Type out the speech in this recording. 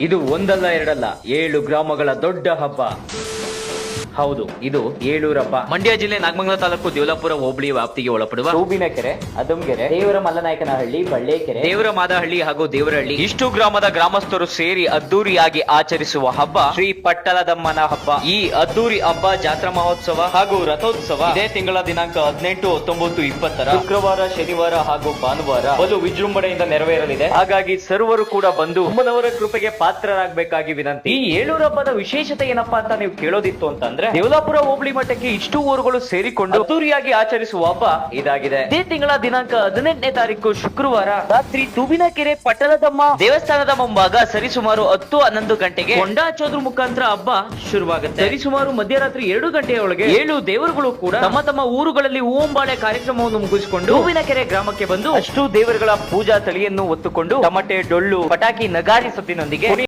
ಇದು ಒಂದಲ್ಲ ಎರಡಲ್ಲ. ಏಳು ಗ್ರಾಮಗಳ ದೊಡ್ಡ ಹಬ್ಬ. ಹೌದು ಇದು ಏಳೂರಪ್ಪ. ಮಂಡ್ಯ ಜಿಲ್ಲೆ ನಾಗಮಂಗಲ ತಾಲೂಕು ದೇವಲಾಪುರ ಹೋಬಳಿ ವ್ಯಾಪ್ತಿಗೆ ಒಳಪಡುವ ಹೂಬಿನ ಕೆರೆ ಅದಂಗೆರೆ ದೇವರ ಮಲ್ಲನಾಯಕನಹಳ್ಳಿ ಬಳ್ಳೇಕೆರೆ. ದೇವರ ಮಾದಹಳ್ಳಿ ಹಾಗೂ ದೇವರಹಳ್ಳಿ. ಇಷ್ಟು ಗ್ರಾಮದ ಗ್ರಾಮಸ್ಥರು ಸೇರಿ ಅದ್ದೂರಿಯಾಗಿ ಆಚರಿಸುವ ಹಬ್ಬ ಶ್ರೀ ಪಟ್ಟಲದಮ್ಮನ ಹಬ್ಬ. ಈ ಅದ್ದೂರಿ ಹಬ್ಬ ಜಾತ್ರಾ ಮಹೋತ್ಸವ ಹಾಗೂ ರಥೋತ್ಸವ ಇದೇ ತಿಂಗಳ ದಿನಾಂಕ ಹದಿನೆಂಟು ಹತ್ತೊಂಬತ್ತು ಇಪ್ಪತ್ತರ. ಶುಕ್ರವಾರ ಶನಿವಾರ ಹಾಗೂ ಭಾನುವಾರ ಬಲು ವಿಜೃಂಭಣೆಯಿಂದ ನೆರವೇರಲಿದೆ. ಹಾಗಾಗಿ ಸರ್ವರು ಕೂಡ ಬಂದು ಅಮ್ಮನವರ ಕೃಪೆಗೆ ಪಾತ್ರರಾಗಬೇಕಾಗಿ ವಿನಂತಿ. ಈ ಏಳೂರ ಹಬ್ಬದ ವಿಶೇಷತೆ ಏನಪ್ಪಾ ಅಂತ ನೀವು ಕೇಳೋದಿತ್ತು ಅಂತಂದ್ರೆ ದೇವಲಾಪುರ ಹೋಬಳಿ ಮಠಕ್ಕೆ ಇಷ್ಟು ಊರುಗಳು ಸೇರಿಕೊಂಡು ಅದ್ದೂರಿಯಾಗಿ ಆಚರಿಸುವ ಹಬ್ಬ ಇದಾಗಿದೆ. ಇದೇ ತಿಂಗಳ ದಿನಾಂಕ ಹದಿನೆಂಟನೇ ತಾರೀಕು ಶುಕ್ರವಾರ ರಾತ್ರಿ ತೂಬಿನಕೆರೆ ಪಟ್ಟಣದಮ್ಮ ದೇವಸ್ಥಾನದ ಮುಂಭಾಗ ಸರಿಸುಮಾರು ಹತ್ತು ಹನ್ನೊಂದು ಗಂಟೆಗೆ ಕೊಂಡಾಚೋದ್ರ ಮುಖಾಂತರ ಹಬ್ಬ ಶುರುವಾಗುತ್ತೆ. ಸರಿಸುಮಾರು ಮಧ್ಯರಾತ್ರಿ ಎರಡು ಗಂಟೆಯೊಳಗೆ ಏಳು ದೇವರುಗಳು ಕೂಡ ತಮ್ಮ ತಮ್ಮ ಊರುಗಳಲ್ಲಿ ಹೂವಂಬಾಳೆ ಕಾರ್ಯಕ್ರಮವನ್ನು ಮುಗಿಸಿಕೊಂಡು ಹೂವಿನಕೆರೆ ಗ್ರಾಮಕ್ಕೆ ಬಂದು ಅಷ್ಟು ದೇವರುಗಳ ಪೂಜಾ ತಳಿಯನ್ನು ಒತ್ತುಕೊಂಡು ತಮಟೆ ಡೊಳ್ಳು ಪಟಾಕಿ ನಗಾರಿ ಸದ್ದಿನೊಂದಿಗೆ